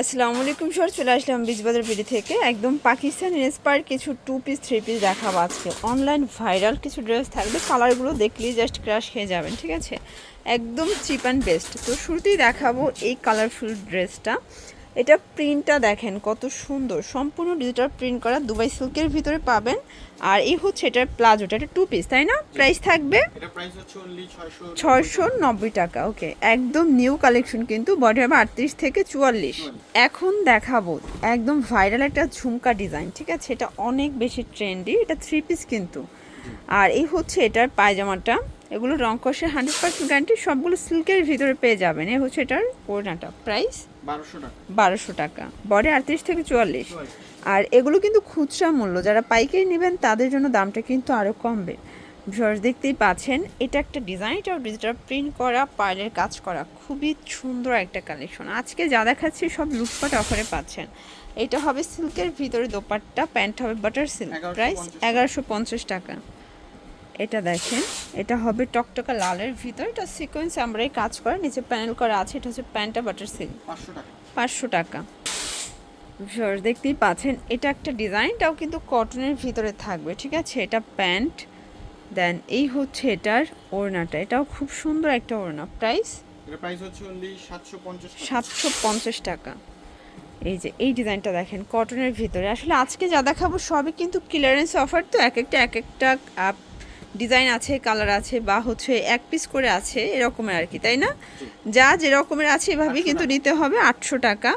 আসসালামু আলাইকুম সর, চলে আসলাম বিজবাজার পিডি থেকে। একদম পাকিস্তান ইন্সপায়ার কিছু টু পিস থ্রি পিস দেখাবো আজকে। অনলাইন ভাইরাল কিছু ড্রেস থাকবে কালারগুলো দেখলেই জাস্ট ক্রাশ খেয়ে যাবেন, ঠিক আছে? একদম চিপ অ্যান্ড বেস্ট তো শুরুতেই দেখাবো এই কালারফুল ড্রেসটা এটা প্রিন্টটা দেখেন কত সুন্দর। সম্পূর্ণ ডিজিটাল প্রিন্ট করা দুবাই সিল্কের ভিতরে পাবেন। আর এই হচ্ছে এটার প্লাজোটা এটা টু পিস তাই না? প্রাইস থাকবে এটা প্রাইস হচ্ছে অনলি 600 ছয়শো নব্বই টাকা ওকে একদম নিউ কালেকশন কিন্তু বডি হবে আটত্রিশ থেকে চুয়াল্লিশ। এখন দেখাবো একদম ভাইরাল একটা ঝুমকা ডিজাইন ঠিক আছে? এটা অনেক বেশি ট্রেন্ডি এটা থ্রি পিস কিন্তু। আর এই হচ্ছে এটার পায়জামাটা। এগুলো রং কষে হান্ড্রেড পার্সেন্ট গ্যারান্টি সবগুলো সিল্কের ভিতরে পেয়ে যাবেন। এই হচ্ছে এটার ওড়নাটা। প্রাইস 1200 টাকা। বারোশো টাকা। বডি আটত্রিশ থেকে চুয়াল্লিশ। আর এগুলো কিন্তু খুচরা মূল্য। যারা পাইকারি নেবেন তাদের জন্য দামটা কিন্তু আরও কমবে। ভিউয়ার্স দেখতেই পাচ্ছেন এটা একটা ডিজাইন এটাও ডিজিটাল প্রিন্ট করা পার্লের কাজ করা। খুবই সুন্দর একটা কালেকশন আজকে যা দেখাচ্ছি সব লুটপাট অফারে পাচ্ছেন। এটা হবে সিল্কের ভিতরে দোপাট্টা প্যান্ট হবে বাটার সিল্ক প্রাইস এগারোশো পঞ্চাশ টাকা। এটা দেখেন এটা হবে টকটকা লালের ভিতর। এটা সিকোয়েন্স আমরাই কাজ করে নিচে প্যানেল করা আছে এটা হচ্ছে প্যান্টটা বাটার সিল্ক 500 টাকা। পাঁচশো টাকা। দেখতেই পাচ্ছেন এটা একটা ডিজাইনটাও কিন্তু কটনের ভিতরে থাকবে ঠিক আছে? এটা প্যান্ট দেন এই হচ্ছে এটার ওড়নাটা। এটাও খুব সুন্দর একটা ওড়না। প্রাইস প্রাইস হচ্ছে অনলি 750 সাতশো পঞ্চাশ টাকা। এই যে এই ডিজাইনটা দেখেন কটনের ভিতরে। আসলে আজকে যা দেখাবো সবই কিন্তু ক্লিয়ারেন্স অফার তো এক একটা এক একটা ডিজাইন আছে কালার আছে বা হচ্ছে এক পিস করে আছে এরকমের আর কি তাই না? যা যেরকমের আছে এভাবেই কিন্তু নিতে হবে আটশো টাকা।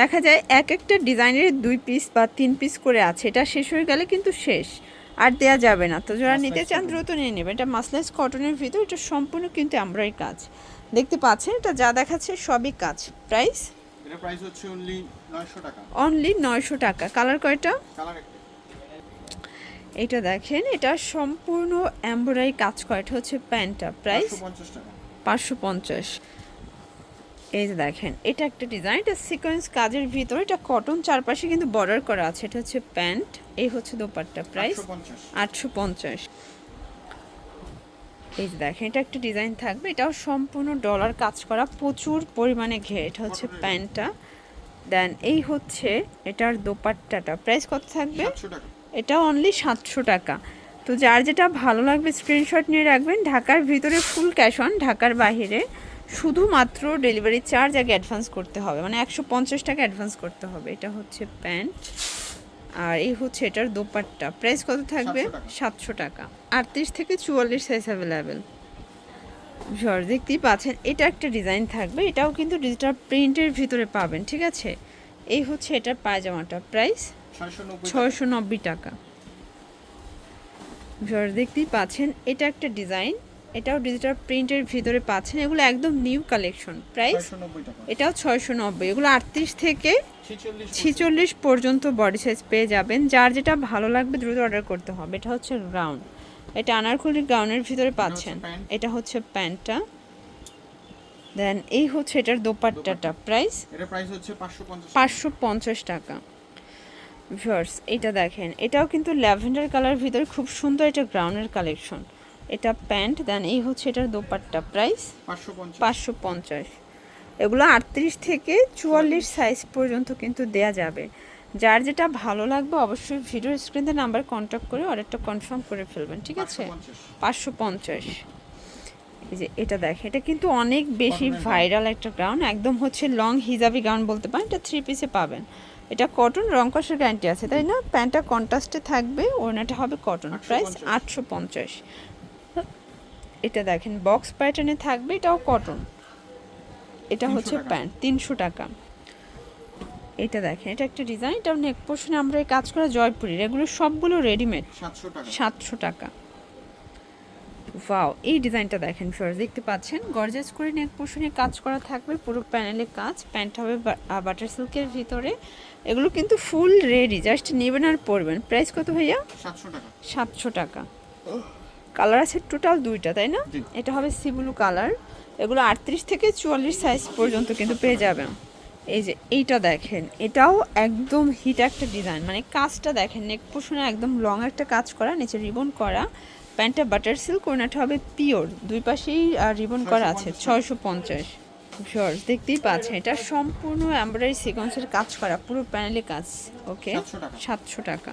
দেখা যায় এক একটা ডিজাইনের দুই পিস বা তিন পিস করে আছে এটা শেষ হয়ে গেলে কিন্তু শেষ। আর দেয়া যাবে না। তো যারা নিতে চান দ্রুত নিয়ে নেবে। এটা মাসলাইস কটনের ভিতর এটা সম্পূর্ণ কিন্তু আমরাই কাজ। দেখতে পাচ্ছেন এটা যা দেখাচ্ছে সবই কাজ। প্রাইস এটা প্রাইস হচ্ছে অনলি 900 টাকা। অনলি নয়শো টাকা। কালার কয়টা? কালার এটা দেখেন এটা সম্পূর্ণ এমব্রয়ডারি কাজ করা। এটা হচ্ছে প্যান্টটা প্রাইস 550 টাকা। পাঁচশো পঞ্চাশ। এই যে দেখেন এটা একটা ডিজাইন এটা সিকোয়েন্স কাজের ভিতরে এটা কটন চারপাশে কিন্তু বর্ডার করা আছে। এটা হচ্ছে প্যান্ট এই হচ্ছে দোপাট্টা প্রাইস 850 আটশো পঞ্চাশ। এই যে দেখেন এটা একটা ডিজাইন থাকবে এটাও সম্পূর্ণ ডলার কাজ করা প্রচুর পরিমাণে ঘের। এটা হচ্ছে প্যান্টটা। দেন এই হচ্ছে এটার দোপাট্টাটা। প্রাইস কত থাকবে? 700 টাকা। এটা অনলি সাতশো টাকা। তো যার যেটা ভালো লাগবে স্ক্রিনশট নিয়ে রাখবেন ঢাকার ভিতরে ফুল ক্যাশ অন ঢাকার বাইরে শুধুমাত্র ডেলিভারি চার্জ আগে অ্যাডভান্স করতে হবে। মানে একশো পঞ্চাশ টাকা অ্যাডভান্স করতে হবে। এটা হচ্ছে প্যান্ট আর এই হচ্ছে এটার দোপাট্টা। প্রাইস কত থাকবে? সাতশো টাকা। আটত্রিশ থেকে চুয়াল্লিশ সাইজ অ্যাভেলেবেল ঝড় দেখতেই পাচ্ছেন এটা একটা ডিজাইন থাকবে। এটাও কিন্তু ডিজিটাল প্রিন্টের ভিতরে পাবেন ঠিক আছে? এই হচ্ছে এটার পায়জামাটা প্রাইস 690 ছয়শো নব্বই টাকা। দেখতেই পাচ্ছেন এটা একটা ডিজাইন এটাও ডিজিটাল প্রিন্টের ভিতরে পাচ্ছেন এগুলো একদম নিউ কালেকশন প্রাইস এটাও ছয়শো নব্বই এগুলো আটত্রিশ থেকে 46 ছিচল্লিশ পর্যন্ত বডি সাইজ পেয়ে যাবেন যার যেটা ভালো লাগবে দ্রুত অর্ডার করতে হবে এটা হচ্ছে গ্রাউন্ড এটা আনারকুলি গাউনের ভিতরে পাচ্ছেন এটা হচ্ছে প্যান্টটা দেন এই হচ্ছে এটার দোপাট্টাটা প্রাইস এটা প্রাইস হচ্ছে 550 পাঁচশো পঞ্চাশ টাকা। ভিউয়ার্স এটা দেখেন এটাও কিন্তু ল্যাভেন্ডার কালার ভিতরে খুব সুন্দর এটা গ্রাউন্ডের কালেকশন। এটা প্যান্ট দেন এই হচ্ছে এটার দোপাট্টা প্রাইস 550 পাঁচশো পঞ্চাশ। এগুলো আটত্রিশ থেকে চুয়াল্লিশ সাইজ পর্যন্ত কিন্তু দেয়া যাবে। যার যেটা ভালো লাগবে অবশ্যই ভিডিও স্ক্রিনে নাম্বার কন্ট্যাক্ট করে অর্ডারটা কনফার্ম করে ফেলবেন ঠিক আছে? 550 পাঁচশো পঞ্চাশ। এই যে এটা দেখে এটা কিন্তু অনেক বেশি ভাইরাল একটা গাউন একদম হচ্ছে লং হিজাবি গাউন বলতে পারেন এটা থ্রি পিসে পাবেন। এটা কটন রং কষের গ্যারান্টি আছে তাই না? প্যান্টটা কন্ট্রাস্টে থাকবে ওড়নাটা হবে কটন প্রাইস আটশো পঞ্চাশ। এটা দেখেন বক্স প্যাটার্নে থাকবে এটাও কটন এটা হচ্ছে প্যান্ট তিনশো টাকা। এটা দেখেন এটা একটা ডিজাইন এটা নেক পোর্শনে আমরা এই কাজ করা জয়পুরের এগুলো সবগুলো রেডিমেড 700 টাকা। সাতশো টাকা। ওয়াও এই ডিজাইনটা দেখেন ফিওর দেখতে পাচ্ছেন? গর্জাস করে নেক পোর্শনে কাজ করা থাকবে পুরো প্যানেলে কাজ। প্যান্ট হবে বাটার সিল্কের ভিতরে। এগুলো কিন্তু ফুল রেডি জাস্ট নেবেন আর পরবেন। প্রাইস কত ভাইয়া? 700 টাকা। সাতশো টাকা। কালার আছে টোটাল দুইটা তাই না? এটা হবে সিবুলু কালার এগুলো আটত্রিশ থেকে চুয়াল্লিশ সাইজ পর্যন্ত কিন্তু পেয়ে যাবেন। এই যে এইটা দেখেন এটাও একদম হিট একটা ডিজাইন মানে কাজটা দেখেন নেক পোষণে একদম লং একটা কাজ করা নিচে রিবন করা। প্যান্টটা বাটার সিল্ক ওনাটা হবে পিওর। দুই পাশেই রিবন করা আছে 650 ছয়শো পঞ্চাশ। শর্টস দেখতেই পাচ্ছেন এটা সম্পূর্ণ এমব্রয়ডারি সিকোয়েন্সের কাজ করা পুরো প্যানেলে কাজ ওকে? সাতশো টাকা।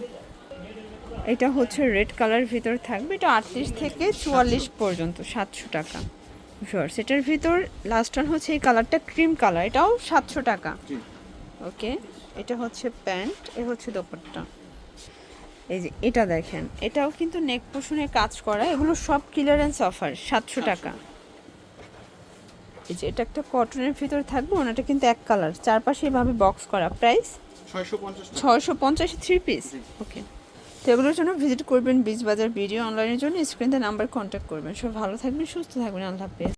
এটা হচ্ছে রেড কালার ভিতর থাকবে এটা আটত্রিশ থেকে চুয়াল্লিশ পর্যন্ত সাতশো টাকা। শর্টস এটার ভিতর লাস্ট ওয়ান হচ্ছে এই কালারটা ক্রিম কালার এটাও সাতশো টাকা। ওকে? এটা হচ্ছে প্যান্ট এ হচ্ছে দোপাট্টা। এই যে এটা দেখেন এটাও কিন্তু নেক পোষণে কাজ করা এগুলো সব ক্লিয়ারেন্স অফার সাতশো টাকা। এই যে এটা একটা কটনের ভিতর থাকবে ওনাটা কিন্তু এক কালার চারপাশে এভাবে বক্স করা। প্রাইস 650 টাকা। ছয়শো পঞ্চাশ থ্রি পিস ওকে তো এগুলোর জন্য ভিজিট করবেন বীজ বাজার ভিডিও অনলাইনের জন্য স্ক্রিনতে নাম্বার কন্ট্যাক্ট করবেন। সব ভালো থাকবেন সুস্থ থাকবেন আল্লাহ হাফেজ।